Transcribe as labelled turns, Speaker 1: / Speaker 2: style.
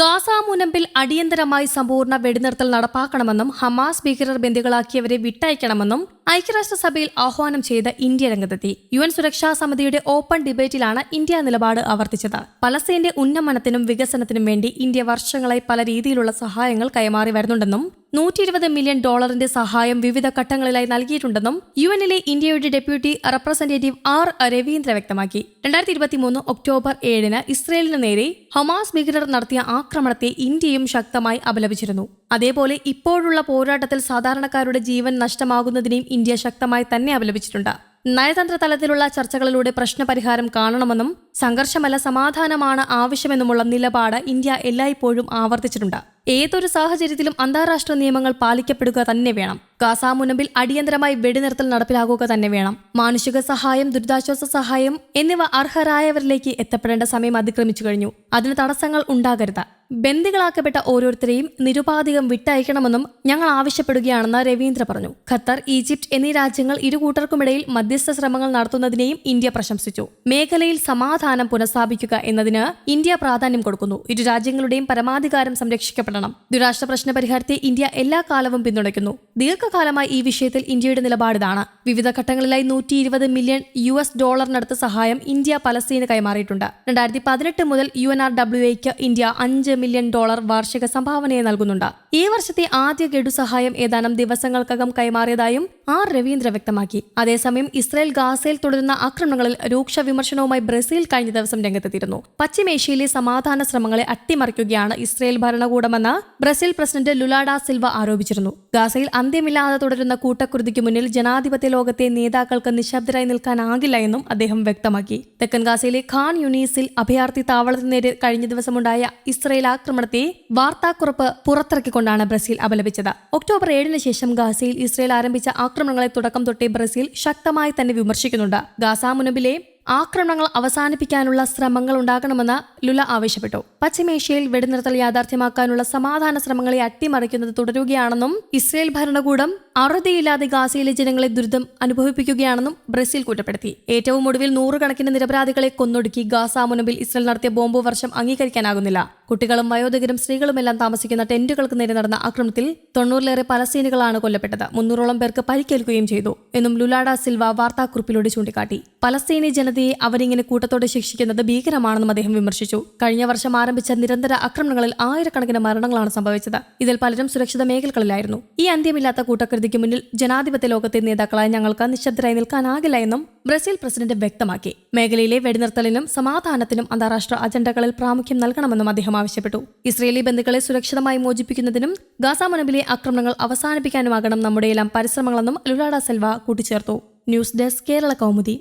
Speaker 1: Gaza മുനമ്പിൽ അടിയന്തരമായി സമ്പൂർണ വെടിനിർത്തൽ നടപ്പാക്കണമെന്നും ഹമാസ് ഭീകരർ ബന്ദികളാക്കിയവരെ വിട്ടയക്കണമെന്നും ഐക്യരാഷ്ട്രസഭയിൽ ആഹ്വാനം ചെയ്ത ഇന്ത്യ രംഗത്തെത്തി. യു എൻ സുരക്ഷാ സമിതിയുടെ ഓപ്പൺ ഡിബേറ്റിലാണ് ഇന്ത്യ നിലപാട് ആവർത്തിച്ചത്. പലസ്തീന്റെ ഉന്നമനത്തിനും വികസനത്തിനും വേണ്ടി ഇന്ത്യ വർഷങ്ങളായി പല രീതിയിലുള്ള സഹായങ്ങൾ കൈമാറി വരുന്നുണ്ടെന്നും നൂറ്റി ഇരുപത് മില്യൺ ഡോളറിന്റെ സഹായം വിവിധ ഘട്ടങ്ങളിലായി നൽകിയിട്ടുണ്ടെന്നും യു എന്നിലെ ഇന്ത്യയുടെ ഡെപ്യൂട്ടി റെപ്രസെന്റേറ്റീവ് ആർ രവീന്ദ്ര വ്യക്തമാക്കി. രണ്ടായിരത്തി ഇരുപത്തി മൂന്ന് ഒക്ടോബർ ഏഴിന് ഇസ്രയേലിന് നേരെ ഹമാസ് ഭീകരർ നടത്തിയ ആക്രമണത്തെ ഇന്ത്യയും ശക്തമായി അപലപിച്ചിരുന്നു. അതേപോലെ ഇപ്പോഴുള്ള പോരാട്ടത്തിൽ സാധാരണക്കാരുടെ ജീവൻ നഷ്ടമാകുന്നതിനെയും ഇന്ത്യ ശക്തമായി തന്നെ അപലപിച്ചിട്ടുണ്ട്. നയതന്ത്ര തലത്തിലുള്ള ചർച്ചകളിലൂടെ പ്രശ്നപരിഹാരം കാണണമെന്നും സംഘർഷമല്ല സമാധാനമാണ് ആവശ്യമെന്നുമുള്ള നിലപാട് ഇന്ത്യ എല്ലായ്പ്പോഴും ആവർത്തിച്ചിട്ടുണ്ട്. ഏതൊരു സാഹചര്യത്തിലും അന്താരാഷ്ട്ര നിയമങ്ങൾ പാലിക്കപ്പെടുക തന്നെ വേണം. ഗാസ മുനമ്പിൽ അടിയന്തരമായി വെടിനിർത്തൽ നടപ്പിലാക്കുക തന്നെ വേണം. മാനുഷിക സഹായം ദുരിതാശ്വാസ സഹായം എന്നിവ അർഹരായവരിലേക്ക് എത്തപ്പെടേണ്ട സമയം അതിക്രമിച്ചു കഴിഞ്ഞു. അതിന് തടസ്സങ്ങൾ ഉണ്ടാകരുത്. ബന്ദികളാക്കപ്പെട്ട ഓരോരുത്തരെയും നിരുപാധികം വിട്ടയക്കണമെന്നും ഞങ്ങൾ ആവശ്യപ്പെടുകയാണെന്ന് രവീന്ദ്ര പറഞ്ഞു. ഖത്തർ ഈജിപ്റ്റ് എന്നീ രാജ്യങ്ങൾ ഇരു കൂട്ടർക്കുമിടയിൽ മധ്യസ്ഥ ശ്രമങ്ങൾ നടത്തുന്നതിനെയും ഇന്ത്യ പ്രശംസിച്ചു. മേഖലയിൽ സമാധാനം പുനഃസ്ഥാപിക്കുക എന്നതിന് ഇന്ത്യ പ്രാധാന്യം കൊടുക്കുന്നു. ഇരു രാജ്യങ്ങളുടെയും പരമാധികാരം സംരക്ഷിക്കപ്പെടണം. ദ്വിരാഷ്ട്ര പ്രശ്ന പരിഹാരത്തെ ഇന്ത്യ എല്ലാ കാലവും പിന്തുണയ്ക്കുന്നു. ദീർഘകാലമായി ഈ വിഷയത്തിൽ ഇന്ത്യയുടെ നിലപാട് ഇതാണ് വിവിധ ഘട്ടങ്ങളിലായി നൂറ്റി ഇരുപത് മില്യൺ യു എസ് ഡോളറിനടുത്ത് സഹായം ഇന്ത്യ പലസ്തീന് കൈമാറിയിട്ടുണ്ട്. രണ്ടായിരത്തി പതിനെട്ട് മുതൽ യു എൻ ആർ ഡബ്ല്യു എക്ക് ഇന്ത്യ അഞ്ച് മില്യൺ ഡോളർ വാർഷിക സംഭാവനയെ നൽകുന്നുണ്ട്. ഈ വർഷത്തെ ആദ്യ ഗഡു സഹായം ഏതാനും ദിവസങ്ങൾക്കകം കൈമാറിയതായും ആർ രവീന്ദ്ര വ്യക്തമാക്കി. അതേസമയം ഇസ്രായേൽ ഗാസയിൽ തുടരുന്ന ആക്രമണങ്ങളിൽ രൂക്ഷ വിമർശനവുമായി ബ്രസീൽ കഴിഞ്ഞ ദിവസം രംഗത്തെത്തിയിരുന്നു. പശ്ചിമേഷ്യയിലെ സമാധാന ശ്രമങ്ങളെ അട്ടിമറിക്കുകയാണ് Israel ഭരണകൂടമെന്ന് Brazil president Lula da Silva ആരോപിച്ചിരുന്നു. ഗാസയിൽ അന്ത്യമില്ലാതെ തുടരുന്ന കൂട്ടക്കുരുതിക്ക് മുന്നിൽ ജനാധിപത്യ ലോകത്തെ നേതാക്കൾക്ക് നിശബ്ദരായി നിൽക്കാനാകില്ല എന്നും അദ്ദേഹം വ്യക്തമാക്കി. തെക്കൻ ഗാസയിലെ ഖാൻ യുനീസിൽ അഭയാർത്ഥി താവളത്തിന് നേരെ കഴിഞ്ഞ ദിവസമുണ്ടായ ഇസ്രയേൽ ആക്രമണത്തെ വാർത്താക്കുറിപ്പ് പുറത്തിറക്കിക്കൊണ്ടാണ് ബ്രസീൽ അപലപിച്ചത്. ഒക്ടോബർ ഏഴിന് ശേഷം ഗാസയിൽ ഇസ്രയേൽ ആരംഭിച്ച ആക്രമണങ്ങളെ തുടക്കം തൊട്ടേ ബ്രസീൽ ശക്തമായി തന്നെ വിമർശിക്കുന്നുണ്ട്. ഗാസ മുനമ്പിലെ ആക്രമണങ്ങൾ അവസാനിപ്പിക്കാനുള്ള ശ്രമങ്ങൾ ഉണ്ടാകണമെന്ന് ലുല ആവശ്യപ്പെട്ടു. പശ്ചിമേഷ്യയിൽ വെടിനിർത്തൽ യാഥാർത്ഥ്യമാക്കാനുള്ള സമാധാന ശ്രമങ്ങളെ അട്ടിമറിക്കുന്നത് തുടരുകയാണെന്നും ഇസ്രയേൽ ഭരണകൂടം അറുതിയില്ലാതെ ഗാസയിലെ ജനങ്ങളെ ദുരിതം അനുഭവിപ്പിക്കുകയാണെന്നും ബ്രസീൽ കുറ്റപ്പെടുത്തി. ഏറ്റവും ഒടുവിൽ നൂറുകണക്കിന് നിരപരാധികളെ കൊന്നൊടുക്കി ഗാസ മുനമ്പിൽ ഇസ്രയേൽ നടത്തിയ ബോംബ് വർഷം അംഗീകരിക്കാനാകുന്നില്ല. കുട്ടികളും വയോധികരും സ്ത്രീകളുമെല്ലാം താമസിക്കുന്ന ടെന്റുകൾക്ക് നേരെ നടന്ന ആക്രമണത്തിൽ തൊണ്ണൂറിലേറെ പലസ്തീനുകളാണ് കൊല്ലപ്പെട്ടത്. മുന്നൂറോളം പേർക്ക് പരിക്കേൽക്കുകയും ചെയ്തു എന്നും ലുലാഡ സിൽവ വാർത്താക്കുറിപ്പിലൂടെ ചൂണ്ടിക്കാട്ടി. പലസ്തീനി ജനതയെ അവരിങ്ങനെ കൂട്ടത്തോടെ ശിക്ഷിക്കുന്നത് ഭീകരമാണെന്നും അദ്ദേഹം വിമർശിച്ചു. കഴിഞ്ഞ വർഷം ആരംഭിച്ച നിരന്തര ആക്രമണങ്ങളിൽ ആയിരക്കണക്കിന് മരണങ്ങളാണ് സംഭവിച്ചത്. ഇതിൽ പലരും സുരക്ഷിത മേഖലകളിലായിരുന്നു. ഈ അന്ത്യമില്ലാത്ത കൂട്ടക്കൃതിക്ക് മുന്നിൽ ജനാധിപത്യ ലോകത്തെ നേതാക്കളായ ഞങ്ങൾക്ക് നിശബ്ദരായി നിൽക്കാനാകില്ല എന്നും ബ്രസീൽ പ്രസിഡന്റ് വ്യക്തമാക്കി. മേഖലയിലെ വെടിനിർത്തലിനും സമാധാനത്തിനും അന്താരാഷ്ട്ര അജണ്ടകളിൽ പ്രാമുഖ്യം നൽകണമെന്നും അദ്ദേഹം ആവശ്യപ്പെട്ടു. ഇസ്രയേലി ബന്ധുക്കളെ സുരക്ഷിതമായി മോചിപ്പിക്കുന്നതിനും ഗാസ മുനമ്പിലെ ആക്രമണങ്ങൾ അവസാനിപ്പിക്കാനുമാകണം നമ്മുടെയെല്ലാം പരിശ്രമങ്ങളെന്നും ലുലാഡ സെൽവ കൂട്ടിച്ചേർത്തു. News desk Kerala Kaumudi.